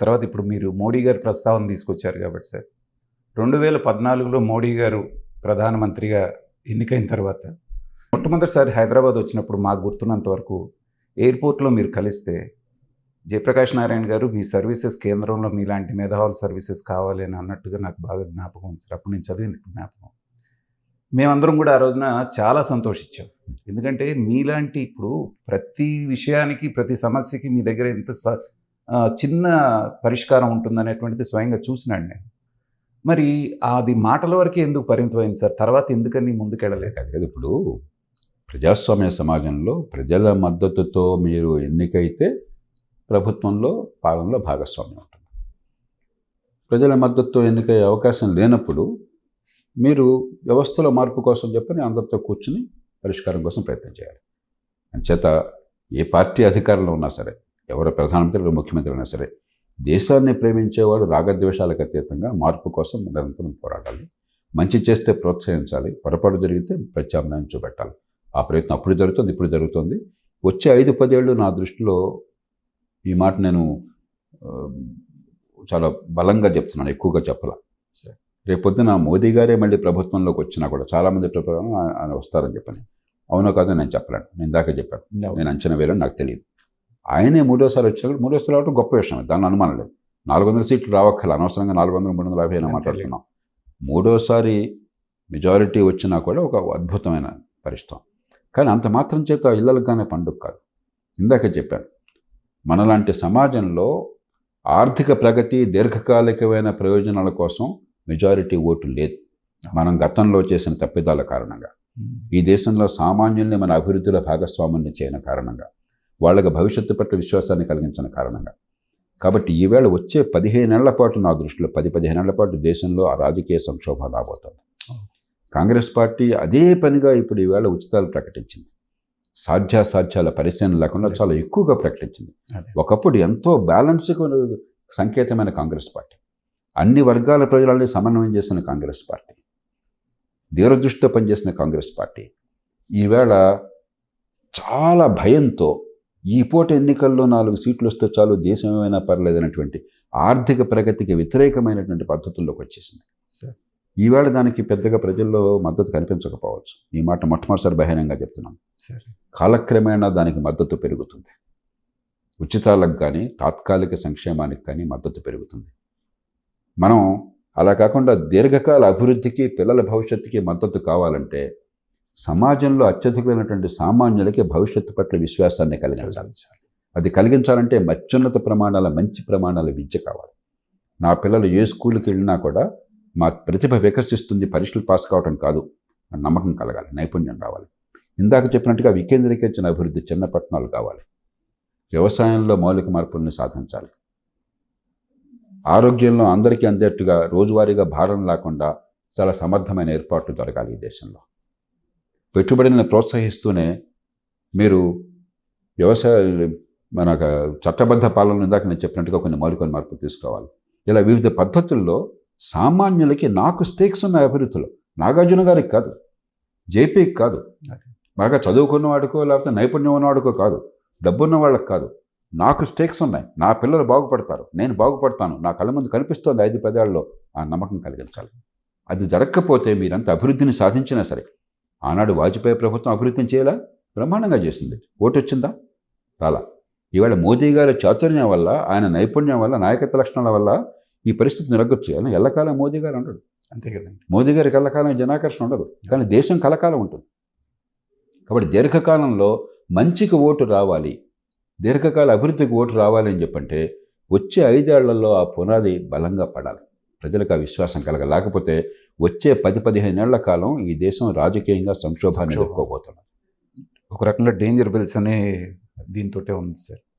తర్వాత ఇప్పుడు మీరు మోడీ గారి ప్రస్తావన తీసుకొచ్చారు కాబట్టి సార్. రెండు వేల పద్నాలుగులో మోడీ గారు ప్రధానమంత్రిగా ఎన్నికైన తర్వాత మొట్టమొదటిసారి హైదరాబాద్ వచ్చినప్పుడు మాకు గుర్తున్నంత వరకు ఎయిర్పోర్ట్లో మీరు కలిస్తే జయప్రకాష్ నారాయణ గారు మీ సర్వీసెస్ కేంద్రంలో మీలాంటి మేధావుల సర్వీసెస్ కావాలి అని అన్నట్టుగా నాకు బాగా జ్ఞాపకం ఉంది సార్. అప్పుడు నేను చదివిన జ్ఞాపకం. మేమందరం కూడా ఆ రోజున చాలా సంతోషించాం. ఎందుకంటే మీలాంటి ఇప్పుడు ప్రతి విషయానికి ప్రతి సమస్యకి మీ దగ్గర ఎంత స చిన్న పరిష్కారం ఉంటుందనేటువంటిది స్వయంగా చూసినాడు నేను. మరి అది మాటల వరకే ఎందుకు పరిమితమైంది సార్? తర్వాత ఎందుకని ముందుకెళ్ళలేదు? కాదు ఇప్పుడు ప్రజాస్వామ్య సమాజంలో ప్రజల మద్దతుతో మీరు ఎన్నికైతే ప్రభుత్వంలో పాలనలో భాగస్వామ్యం ఉంటుంది. ప్రజల మద్దతుతో ఎన్నికయ్యే అవకాశం లేనప్పుడు మీరు వ్యవస్థలో మార్పు కోసం చెప్పని అందరితో కూర్చుని పరిష్కారం కోసం ప్రయత్నం చేయాలి. అంచేత ఏ పార్టీ అధికారంలో ఉన్నా సరే ఎవరు ప్రధానమంత్రి ఎవరు ముఖ్యమంత్రి అయినా సరే దేశాన్ని ప్రేమించేవాడు రాగద్వేషాలకు అతీతంగా మార్పు కోసం నిరంతరం పోరాడాలి. మంచి చేస్తే ప్రోత్సహించాలి. పొరపాటు జరిగితే ప్రత్యామ్నాయం చూపెట్టాలి. ఆ ప్రయత్నం అప్పుడు జరుగుతుంది ఇప్పుడు జరుగుతుంది. వచ్చే ఐదు పదేళ్ళు నా దృష్టిలో ఈ మాట నేను చాలా బలంగా చెప్తున్నాను ఎక్కువగా చెప్పాల. రేపొద్దున మోదీ గారే మళ్ళీ ప్రభుత్వంలోకి వచ్చినా కూడా చాలామంది ఆయన వస్తారని చెప్పని. అవునో కాదో నేను చెప్పలేను. నేను దాకా చెప్పాను. నేను అంచనా వేయాలని నాకు తెలియదు. ఆయనే మూడోసారి వచ్చినప్పుడు మూడోసారి రావడం గొప్ప విషయం. దాన్ని అనుమానం లేదు నాలుగు వందల సీట్లు రావక్కల అనవసరంగా నాలుగు వందల మూడు వందల యాభై అయినా మాట్లాడుతున్నాం మూడోసారి మెజారిటీ వచ్చినా కూడా ఒక అద్భుతమైన పరిష్టం కానీ అంత మాత్రం చేత ఇళ్ళలుగానే పండుగ కాదు. ఇందాక చెప్పాను. మనలాంటి సమాజంలో ఆర్థిక ప్రగతి దీర్ఘకాలికమైన ప్రయోజనాల కోసం మెజారిటీ ఓటు లేదు. మనం గతంలో చేసిన తప్పిదాల కారణంగా. ఈ దేశంలో సామాన్యుల్ని మన అభివృద్ధిలో భాగస్వాముల్ని చేయని కారణంగా. వాళ్ళకి భవిష్యత్తు పట్ల విశ్వాసాన్ని కలిగించిన కారణంగా. కాబట్టి ఈవేళ వచ్చే పదిహేనేళ్ళ పాటు నా దృష్టిలో పది పదిహేనేళ్ళ పాటు దేశంలో ఆ రాజకీయ సంక్షోభం రాబోతోంది. కాంగ్రెస్ పార్టీ అదే పనిగా ఇప్పుడు ఈవేళ ఉచితాలు ప్రకటించింది. సాధ్యాసాధ్యాల పరిశీలన లేకుండా చాలా ఎక్కువగా ప్రకటించింది. ఒకప్పుడు ఎంతో బ్యాలెన్స్కు సంకేతమైన కాంగ్రెస్ పార్టీ. అన్ని వర్గాల ప్రజలని సమన్వయం చేసిన కాంగ్రెస్ పార్టీ. దూరదృష్టితో పనిచేసిన కాంగ్రెస్ పార్టీ. ఈవేళ చాలా భయంతో ఈ పూట ఎన్నికల్లో నాలుగు సీట్లు వస్తే చాలు దేశం ఏమైనా పర్లేదనేటువంటి ఆర్థిక ప్రగతికి వ్యతిరేకమైనటువంటి పద్ధతుల్లోకి వచ్చేసింది. సరే. ఈవేళ దానికి పెద్దగా ప్రజల్లో మద్దతు కనిపించకపోవచ్చు. ఈ మాట మొట్టమొదటిసారి బహిరంగంగా చెప్తున్నాను సరే. కాలక్రమేణా దానికి మద్దతు పెరుగుతుంది. ఉచితాలకు కానీ తాత్కాలిక సంక్షేమానికి కానీ మద్దతు పెరుగుతుంది. మనం అలా కాకుండా దీర్ఘకాల అభివృద్ధికి పిల్లల భవిష్యత్తుకి మద్దతు కావాలంటే సమాజంలో అత్యధికమైనటువంటి సామాన్యులకి భవిష్యత్తు పట్ల విశ్వాసాన్ని కలిగించాలి. అది కలిగించాలంటే మత్యున్నత ప్రమాణాల మంచి ప్రమాణాల విద్య కావాలి. నా పిల్లలు ఏ స్కూల్కి వెళ్ళినా కూడా మా ప్రతిభ వికసిస్తుంది పరీక్షలు పాస్ కావడం కాదు నమ్మకం కలగాలి నైపుణ్యం రావాలి. ఇందాక చెప్పినట్టుగా వికేంద్రీకరించిన అభివృద్ధి చిన్న పట్టణాలు కావాలి. వ్యవసాయంలో మౌలిక మార్పులను సాధించాలి. ఆరోగ్యంలో అందరికీ అందేట్టుగా రోజువారీగా భారం లేకుండా చాలా సమర్థమైన ఏర్పాట్లు జరగాలి ఈ దేశంలో. పెట్టుబడిని ప్రోత్సహిస్తూనే మీరు వ్యవసాయ మన చట్టబద్ధ పాలన ఇందాక నేను చెప్పినట్టుగా కొన్ని మౌలిక మార్పులు తీసుకోవాలి. ఇలా వివిధ పద్ధతుల్లో సామాన్యులకి నాకు స్టేక్స్ ఉన్నాయి అభివృద్ధిలో. నాగార్జున గారికి కాదు. జేపీకి కాదు. బాగా చదువుకున్న వాడికో లేకపోతే నైపుణ్యం ఉన్నవాడికో కాదు. డబ్బున్న వాళ్ళకి కాదు. నాకు స్టేక్స్ ఉన్నాయి. నా పిల్లలు బాగుపడతారు. నేను బాగుపడతాను. నా కళ్ళ ముందు కనిపిస్తోంది ఐదు పదేళ్ళలో ఆ నమ్మకం కలిగించాలి. అది జరగకపోతే మీరంత అభివృద్ధిని సాధించినా సరే ఆనాడు వాజ్పేయి ప్రభుత్వం అభివృద్ధిని చేయాలా? బ్రహ్మాండంగా చేసింది. ఓటు వచ్చిందా రాలా. ఇవాళ మోదీ గారి చాతుర్యం వల్ల ఆయన నైపుణ్యం వల్ల నాయకత్వ లక్షణాల వల్ల ఈ పరిస్థితి నిరగొచ్చు ఆయన ఎల్లకాలం మోదీ గారు ఉండడు. అంతే కదండి. మోదీ గారికి ఎల్లకాలం జనాకర్షణ ఉండదు. కానీ దేశం కలకాలం ఉంటుంది. కాబట్టి దీర్ఘకాలంలో మంచికి ఓటు రావాలి. దీర్ఘకాల అభివృద్ధికి ఓటు రావాలి అని చెప్పంటే వచ్చే ఐదేళ్ళలో ఆ పునాది బలంగా పడాలి. ప్రజలకు ఆ విశ్వాసం కలగ లేకపోతే వచ్చే పది పదిహేనేళ్ళ కాలం ఈ దేశం రాజకీయంగా సంక్షోభాన్ని సంక్షోభం. ఎదుర్కోబోతుంది ఒక రకంగా డేంజర్ బిల్స్ అనే దీంతోటే ఉంది సార్